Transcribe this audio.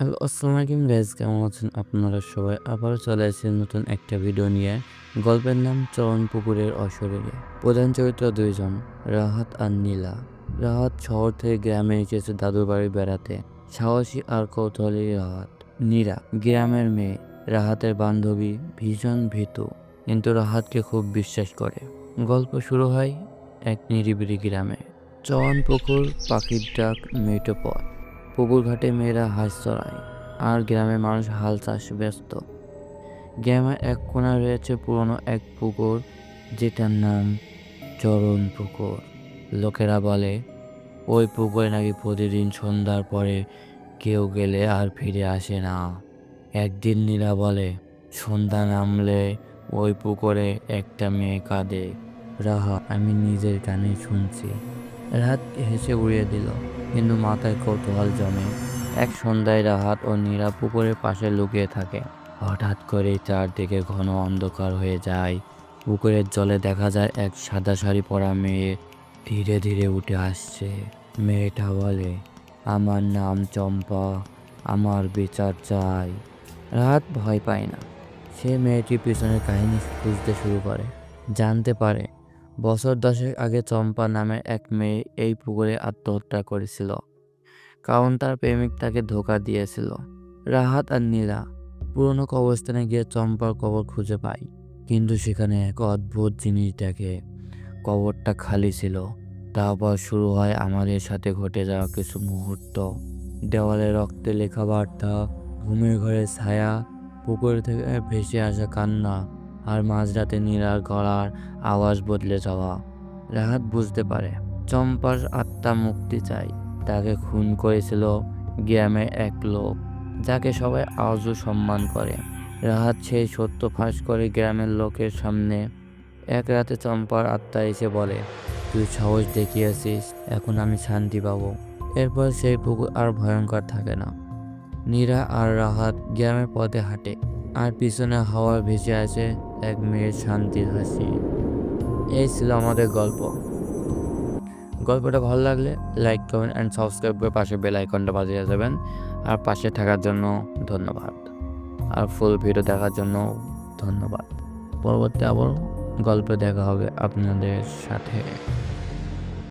Hello, আসসালামু আলাইকুম guys কেমন আছেন আপনারা সবাই? আবারও চলে এসেছে নতুন একটা ভিডিও নিয়ে। গল্পের নাম চরণ পুকুরের অশরীরে। প্রধান চরিত্র দুইজন, রাহাত আর নীলা। রাহাত শহর থেকে গ্রামে এসেছে দাদুর বাড়ি বেড়াতে। সাহসী আর কৌতূহলী রাহাত। নীরা গ্রামের মেয়ে, রাহাতের বান্ধবী ভীষণ ভীতু, কিন্তু রাহাতকে খুব বিশ্বাস করে। গল্প শুরু হয় এক নিরিবিলি গ্রামে। চরণ পুকুর পাখির ডাক মেটো পথ। পুকুর ঘাটে মেয়েরা হাঁস চড়ায়, আর গ্রামের মানুষ হাল চাষ ব্যস্ত। গ্রামের এক কোণা রয়েছে পুরনো এক পুকুর, যেটার নাম চরণ পুকুর। লোকেরা বলে, ওই পুকুরে নাকি প্রতিদিন সন্ধ্যার পরে কেউ গেলে আর ফিরে আসে না। একদিন নীলা বলে, সন্ধ্যা নামলে ওই পুকুরে একটা মেয়ে কাঁদে। রাহা, আমি নিজের কানে শুনছি। রাত হেসে উড়িয়ে দিল। কিন্তু মাথায় কৌতূহল জমে। এক সন্ধ্যায় রাহাত ও নীরা পুকুরের পাশে লুকিয়ে থাকে। হঠাৎ করে চারদিকে ঘন অন্ধকার হয়ে যায়। পুকুরের জলে দেখা যায় এক সাদা শাড়ি পরা মেয়ে ধীরে ধীরে উঠে আসছে। মেয়েটা বলে, আমার নাম চম্পা, আমার বিচার চাই। রাত ভয় পায় না। সে মেয়েটির পিছনের কাহিনী খুঁজতে শুরু করে। জানতে পারে বছর দশেক আগে চম্পা নামের এক মেয়ে এই পুকুরে আত্মহত্যা করেছিল। কারণ তার প্রেমিক তাকে ধোকা দিয়েছিল। রাহাত আর নীলা পুরনো কবরস্থানে গিয়ে চম্পার কবর খুঁজে পায়। কিন্তু সেখানে এক অদ্ভুত জিনিস দেখে কবরটা খালি ছিল। তারপর শুরু হয় আমাদের সাথে ঘটে যাওয়া কিছু মুহূর্ত। দেওয়ালে রক্তে লেখা বার্তা, ঘুমের ঘরে ছায়া, পুকুর থেকে ভেসে আসা কান্না। আর মাঝরাতে নীলার গলার আওয়াজ বদলে যাওয়া। রাহাত বুঝতে পারে, চম্পার আত্মা মুক্তি চাই। তাকে খুন করেছিল গ্রামের এক লোক, যাকে সবাই আজও সম্মান করে। রাহাত সেই সত্য ফাঁস করে গ্রামের লোকের সামনে এক রাতে চম্পার আত্মা এসে বলে, তুই সাহস দেখিয়েছিস, এখন আমি শান্তি পাবো। এরপর সেই পুকুর আর ভয়ঙ্কর থাকে না। নীরা আর রাহাত গ্রামের পথে হাঁটে, আর পিছনে হাওয়া ভেসে আছে এক মেয়ের শান্তির হাসি। এই ছিল আমাদের গল্প। গল্পটা ভালো লাগলে লাইক কমেন্ট অ্যান্ড সাবস্ক্রাইব করে পাশে বেল আইকনটা বাজিয়ে যাবেন আর পাশে থাকার জন্য ধন্যবাদ। আর ফুল ভিডিও দেখার জন্য ধন্যবাদ। পরবর্তী আবার গল্প দেখা হবে আপনাদের সাথে।